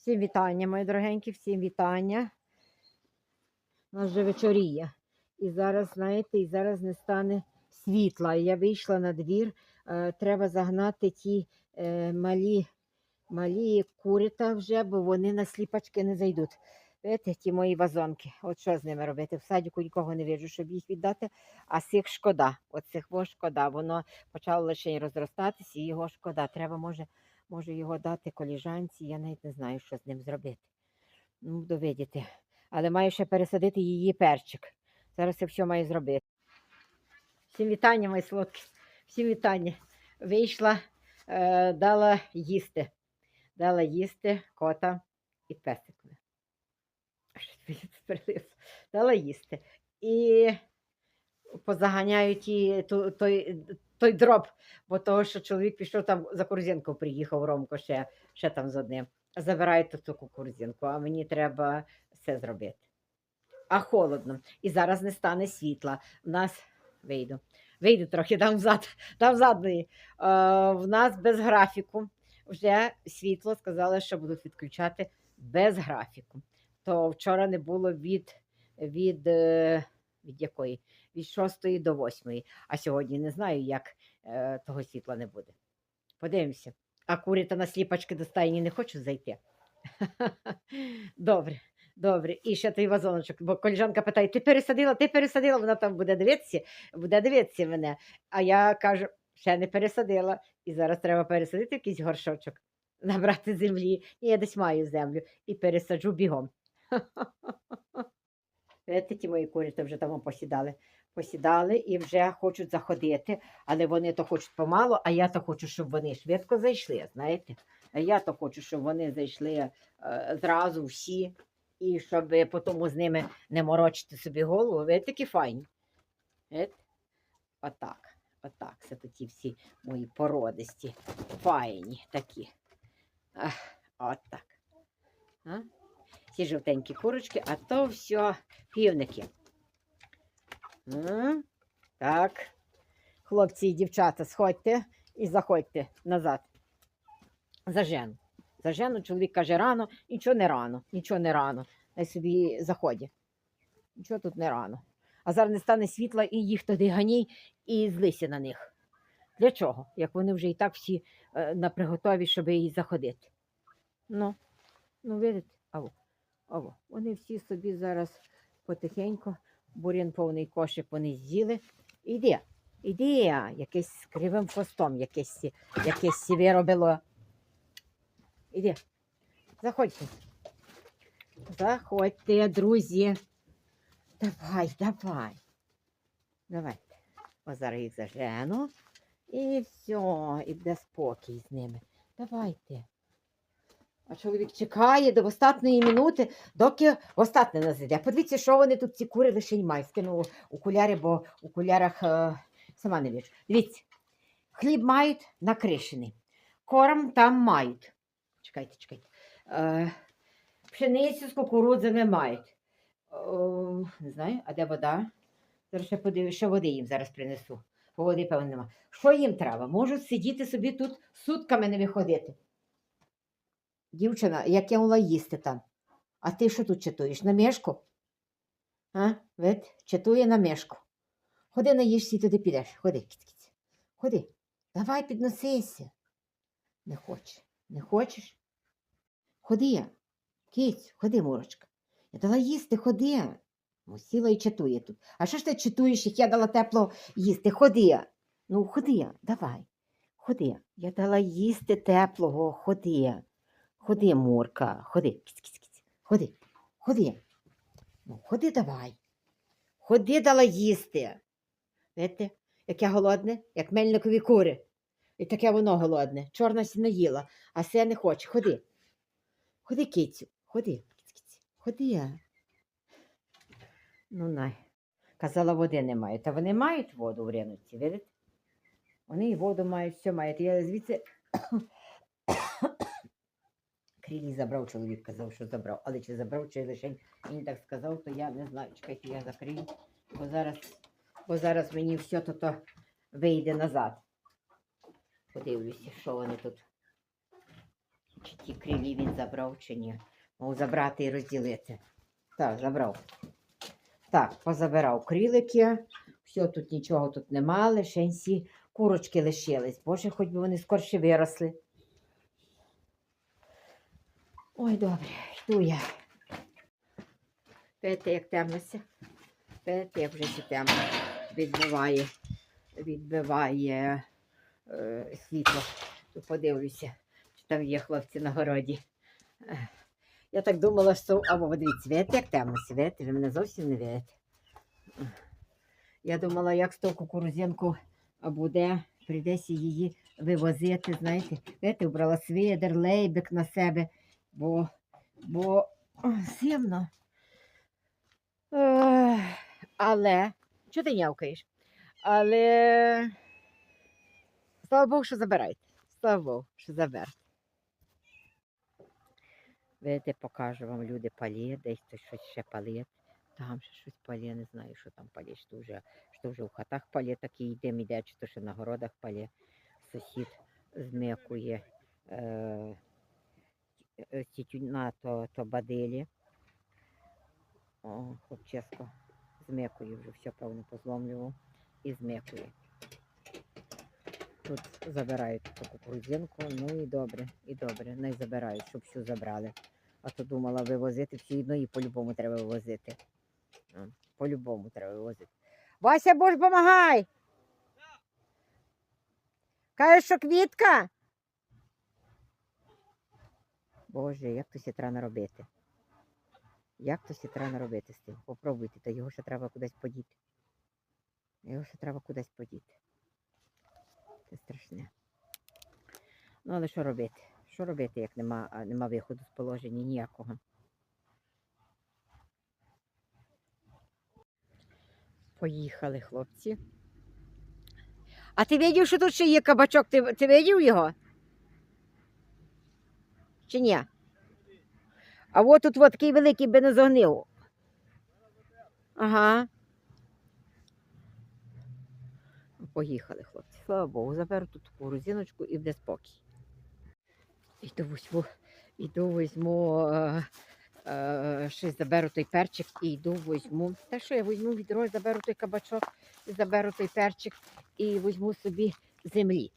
Всім вітання, мої дорогенькі, всім вітання. У нас вже вечоріє. І зараз, знаєте, і зараз не стане світла. Я вийшла на двір. Е, треба загнати ті е, малі, малі курята вже, бо вони на сліпачки не зайдуть. Видите, ті мої вазонки. От що з ними робити? В садіку нікого не виджу, щоб їх віддати. А цих шкода. Оцих во шкода. Воно почало лише розростатися, і його шкода. Треба, може, може його дати коліжанці. Я навіть не знаю, що з ним зробити. Ну, буду видіти. Але маю ще пересадити її перчик. Зараз я все маю зробити. Всім вітання, мої солодкі. Всім вітання. Вийшла, е, дала їсти. Дала їсти кота і песикові. Мені. Дала їсти. І позаганяю ті, ту- той, той дроб, бо того, що чоловік пішов там за корзинку, приїхав Ромко ще, ще там з одним. Забираю ту корзинку, а мені треба все зробити. А холодно. І зараз не стане світла. У нас вийду. Вийду трохи, дам взад, дам задної. Е, в нас без графіку. Вже світло сказали, що будуть відключати без графіку. То вчора не було від, від, е, від якої? Від 6 до 8. А сьогодні не знаю, як е, того світла не буде. Подивимося. А курята на сліпачки до стайні не хочуть зайти. Добре, добре. І ще той вазоночок, бо коліжанка питає: ти пересадила, ти пересадила, вона там буде дивитися, буде дивитися мене. А я кажу, ще не пересадила. І зараз треба пересадити якийсь горшочок, набрати землі. Ні, я десь маю землю і пересаджу бігом. Видите, ті мої курі вже там посідали. Посідали і вже хочуть заходити, але вони то хочуть помалу, а я то хочу, щоб вони швидко зайшли, знаєте. А я то хочу, щоб вони зайшли е, зразу всі, і щоб потім з ними не морочити собі голову. Ви такі файні. Отак, отак. Це такі всі мої породисті, файні такі. Ах, отак. А? Ці жовтенькі курочки, а то все півники. Так. Хлопці і дівчата, сходьте і заходьте назад. Зажену. Зажену, чоловік каже рано, нічого не рано, нічого не рано. Най собі заходять. Нічого тут не рано. А зараз не стане світла і їх туди ганій і злися на них. Для чого? Як вони вже і так всі е, на приготові, щоб її заходити. Ну, ну видите, аво, аво. Вони всі собі зараз потихеньку, бурян повний кошик вони з'їли. Іди, іди, якесь з кривим хвостом, якесь, якесь сі виробило. Іди, заходьте. Заходьте, друзі. Давай, давай. Давайте. Ось зараз їх зажену. І все, і буде спокій з ними. Давайте. А чоловік чекає до остатної минути, доки остатне не зайде. Подивіться, що вони тут ці кури лише й мають. Скинув окуляри, бо у окулярах е, сама не бачу. Дивіться, хліб мають накришений. Корм там мають. Чекайте, чекайте. Е, пшеницю з кукурудзами мають. О, не знаю, а де вода? Зараз ще подивлюсь, що води їм зараз принесу. Бо води, певно, нема. Що їм треба? Можуть сидіти собі тут сутками не виходити. Дівчина, як я могла їсти там. А ти що тут читуєш? На мішку? А? Вид, читує на мішку. Ходи наїшся і туди підеш. Ходи, кіць-кіць. Ходи. Давай підносися. Не хоче. Не хочеш? Ходи. Кіць, ходи, Мурочка. Я дала їсти, ходи. Ну, сіла і читує тут. А що ж ти читуєш, як я дала тепло їсти? Ходи. Ну, ходи, давай. Ходи. Я дала їсти теплого, ходи. Ходи, Мурка, ходи. Кіць-кіць-кіць. Ходи. Ходи. Ну, ходи давай. Ходи дала їсти. Видите, як я голодне, як мельникові кури. І таке воно голодне. Чорна сіна їла, а все не хоче. Ходи. Ходи, кицю, ходи. Кіць-кіць. Ходи. Ну, най. Казала, води немає. Та вони мають воду в ринуці, видите? Вони і воду мають, все мають. Я звідси крілі забрав, чоловік казав, що забрав. Але чи забрав, чи лише він так сказав, то я не знаю. Чекайте, я закрию, бо зараз, бо зараз мені все то, то вийде назад. Подивлюся, що вони тут. Чи ті крилі він забрав чи ні. Мав забрати і розділити. Так, забрав. Так, позабирав крилики. Все, тут нічого тут нема, лишенці курочки лишились. Боже, хоч би вони скорше виросли. Ой, добре, йду я. П'яте, як темнося. П'яте, як вже сі темно. Відбиває, відбиває е, світло. Тут подивлюся, чи там є хлопці на городі. Я так думала, що або дивіться, видите, як темно світи, ви мене зовсім не видите. Я думала, як з того кукурузинку буде, прийдеться її вивозити, знаєте. Видите, вбрала свідер, лейбик на себе, бо, бо зимно. Але, чого ти нявкаєш? Але слава Богу, що забираєте. Слава Богу, що заберете. Видите, покажу вам люди палє, десь хтось щось ще палє. Там ще щось палє, не знаю, що там палє, що вже, що вже в хатах палє, такий дим іде, чи то ще на городах палє. Сусід змикує е, е, тютюна, то, то бадилі. О, хлопчесько змикує вже все, певно, позломлював і змикує. Тут забирають ту кукурудзинку, ну і добре, і добре, не забирають, щоб всю забрали. А то думала вивозити всю одно і по-любому треба вивозити. По-любому треба вивозити. Вася, бож помагай! Кажеш, що квітка? Боже, як то сі треба наробити? Як то сі треба наробити з тим? Попробуйте, та його ще треба кудись подіти. Його ще треба кудись подіти. Це страшне. Ну, але що робити? Що робити, як нема, нема виходу з положення ніякого? Поїхали, хлопці. А ти бачив, що тут ще є кабачок? Ти, ти бачив його? Чи ні? А от тут от такий великий би не зогнив. Ага. Поїхали, хлопці. Слава Богу, заберу тут таку розіночку і буде спокій. Іду візьму, іду візьму, е, е, щось заберу той перчик і йду візьму. Та що я візьму відро, заберу той кабачок, і заберу той перчик і візьму собі землі.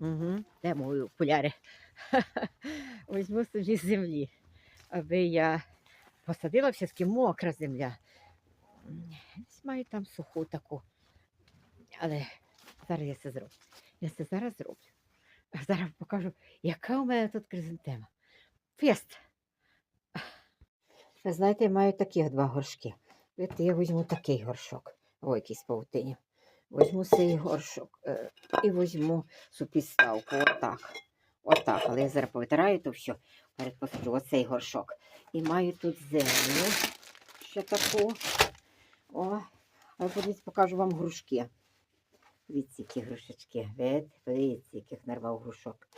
Угу. Де мої окуляри? Візьму собі землі, аби я посадила все-таки мокра земля. Маю там суху таку. Але зараз я це зроблю. Я це зараз зроблю. А зараз покажу, яка у мене тут кризантема. Фест. Ви знаєте, я маю таких два горшки. Видите, я візьму такий горшок. Ой, якийсь паутині. Візьму цей горшок е, і візьму супідставку. Отак. Отак. Але я зараз повитираю то все. Перед оцей горшок. І маю тут землю. Ще таку. О, а подивіться, покажу вам грушки. Дивіться, які грушечки. Видите, подивіться, яких нарвав грушок.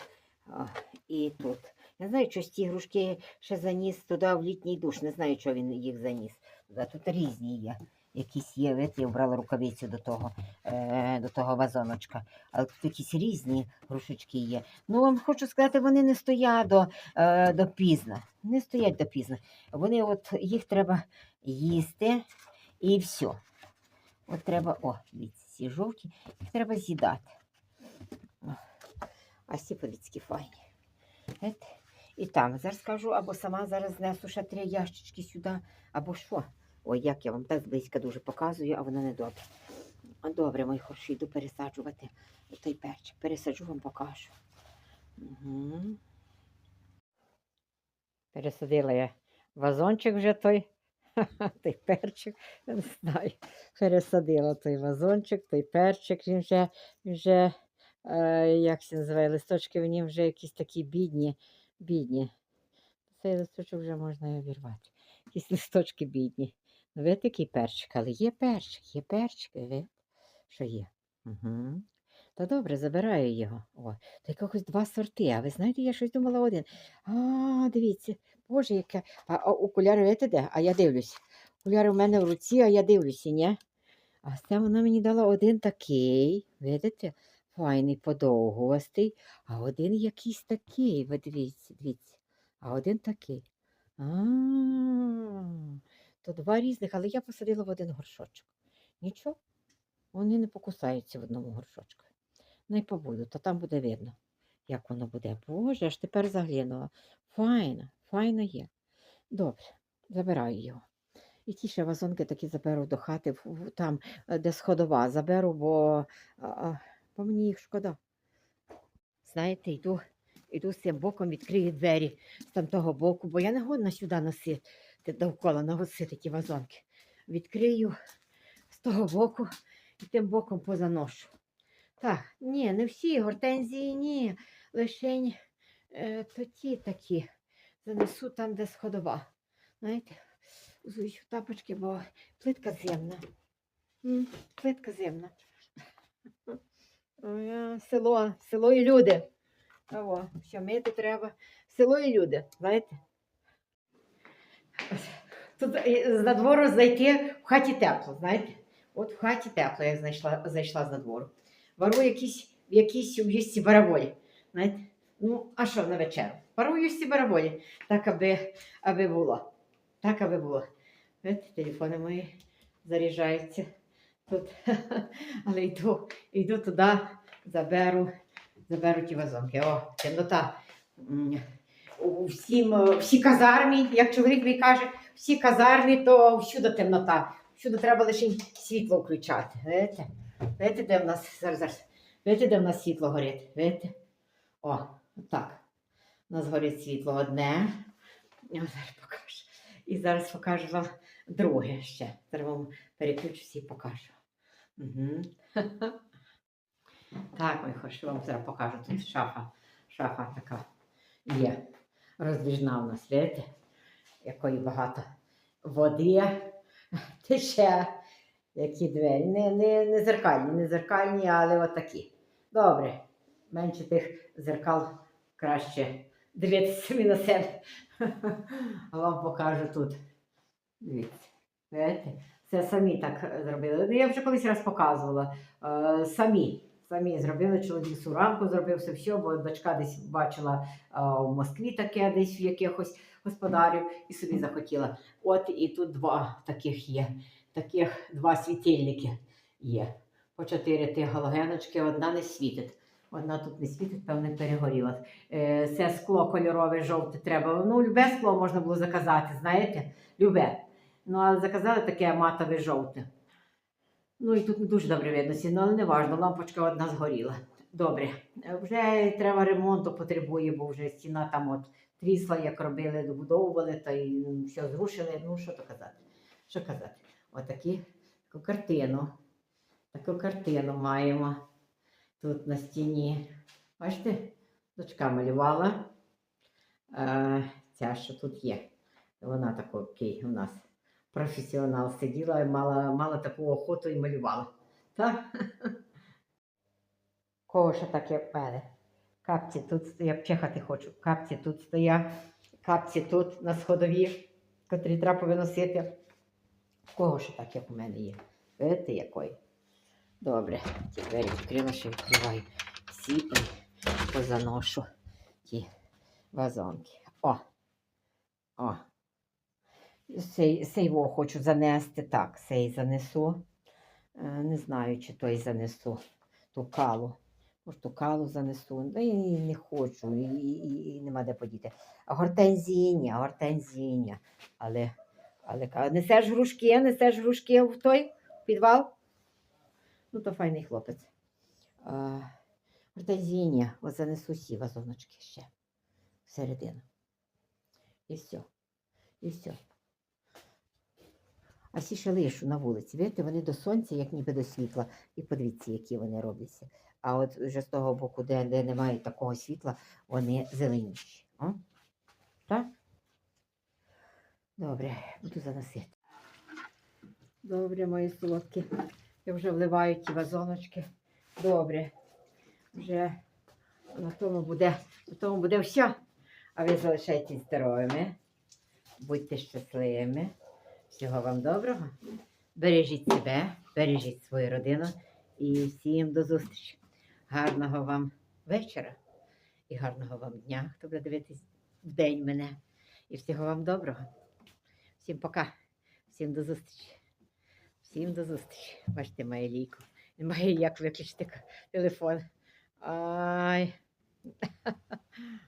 О, і тут. Я знаю, що ті грушки ще заніс туди в літній душ. Не знаю, що він їх заніс. Туди тут різні є. Якісь є, я вбрала рукавицю до того, е, до того вазоночка. Але тут якісь різні грушечки є. Ну, вам хочу сказати, вони не стоять до, е, до пізна. Не стоять до пізна. Вони от їх треба їсти і все. От треба, о, ці жовті, їх треба з'їдати. А ці подивіться, файні. Ет, І там, зараз скажу, або сама зараз знесу ще три ящички сюди, або що. Ой, як я вам так зблизька дуже показую, а воно не добре. Добре, мої хороші, йду пересаджувати той перчик. Пересаджу вам покажу. Угу. Пересадила я вазончик вже той. Той перчик, не знаю. Пересадила той вазончик, той перчик, він вже, вже е, як це називає, листочки в нім вже якісь такі бідні, бідні. Цей листочок вже можна і. Якісь листочки бідні. Ну, ви такий перчик, але є перчик, є перчик, ви? Що є? Угу. Та добре, забираю його. О, то якихось два сорти. А ви знаєте, я щось думала один. А, дивіться, боже, яке. А, а окуляри видите де? А я дивлюсь. Окуляри в мене в руці, а я дивлюся, ні? А це вона мені дала один такий. Видите? Файний, подовгувастий, а один якийсь такий, ви дивіться, дивіться. А один такий. А, то два різних, але я посадила в один горшочок. Нічого, вони не покусаються в одному горшочку. Не побуду, то там буде видно, як воно буде. Боже, аж тепер заглянула. Файно, файно є. Добре, забираю його. І ті ще вазонки такі заберу до хати, там, е, де сходова, заберу, бо, а, а, бо мені їх шкода. Знаєте, йду, йду з цим боком, відкрию двері з там того боку, бо я не годна сюди носити, довкола носити ті вазонки. Відкрию з того боку і тим боком позаношу. Так, ні, не всі гортензії, ні. Лишень е, то ті такі. Занесу там, де сходова. Знаєте, взуюсь тапочки, бо плитка зимна. Плитка зимна. А, Село, село і люди. О, що мити треба. Село і люди, знаєте. Тут е, з надвору зайти в хаті тепло, знаєте. От в хаті тепло, я знайшла, зайшла з надвору. Вару якісь, в якійсь у їсті бараболі. Знаєте? Ну, а що на вечеру? Вару в їсті бараболі, так, аби, аби було. Так, аби було. Видите, телефони мої заряджаються тут. Але йду, йду туди, заберу, заберу ті вазонки. О, темнота. Всім, е, всі казармі, як чоловік мій каже, всі казармі, то всюди темнота. Всюди треба лише світло включати. Видите? Видите, де в нас зараз, зараз. Видите, де в нас світло горить? Видите? О, так. У нас горить світло одне. Я зараз покажу. І зараз покажу вам друге ще. Зараз вам переключуся і покажу. Так, мої хороші, вам зараз покажу. Тут шафа. Шафа така є. Роздвіжна у нас, видите? Якої багато води тече. Які двері. Не, не, не зеркальні, не зеркальні, але отакі. Добре. Менше тих зеркал краще дивитися самі на себе. А вам покажу тут. Дивіться. Видите? Це самі так зробили. Ну, Я вже колись раз показувала. Е, самі. Самі зробили чоловік суранку, зробив все, все, бо дочка десь бачила е, в Москві таке, десь в якихось господарів, і собі захотіла. От і тут два таких є. Таких два світильники є. По чотири тих галогеночки, одна не світить. Одна тут не світить, певне, перегоріла. Е, це скло кольорове, жовте треба. Ну, любе скло можна було заказати, знаєте? Любе. Ну, але заказали таке матове жовте. Ну і тут не дуже добре видно, сіно, але не важно, лампочка одна згоріла. Добре. Вже треба ремонту потребує, бо вже стіна там от трісла, як робили, добудовували, та й все зрушили. Ну, що то казати? Що казати? Отакі таку картину. Таку картину маємо тут на стіні. Бачите, дочка малювала. Е, ця, що тут є. Вона такий у нас професіонал сиділа і мала, мала таку охоту і малювала. Так? Кого ще так, в мене? Капці тут стоять, пчихати хочу. Капці тут стоять, капці тут на сходові, котрі треба виносити. Кого ще так, як у мене є? Видите, якої? Добре, ті двері відкрила, ще відкриваю всі і позаношу ті вазонки. О! О! Сей, сейво хочу занести. Так, сей занесу. Е, Не знаю, чи той занесу ту калу. Може, ту калу занесу. Та і не хочу, і, і, і нема де подіти. А гортензії ні. Але, але несеш грушки, несеш грушки в той підвал. Ну, то файний хлопець. А, гортензії от занесу всі вазоночки ще всередину. І все. І все. А ще лишу на вулиці. Видите, вони до сонця, як ніби до світла. І подивіться, які вони робляться. А от вже з того боку, де, де немає такого світла, вони зеленіші. О? Так? Добре, буду заносити. Добре, мої солодкі. Я вже вливаю ті вазоночки. Добре. Вже на тому буде, на тому буде все. А ви залишайтесь здоровими. Будьте щасливими. Всього вам доброго. Бережіть себе, бережіть свою родину і всім до зустрічі. Гарного вам вечора і гарного вам дня, хто буде дивитись в день мене. І всього вам доброго. Всім пока. Всім до зустрічі. Всім до зустрічі. Бачите, має лійку. Немає як виключити телефон. Ай.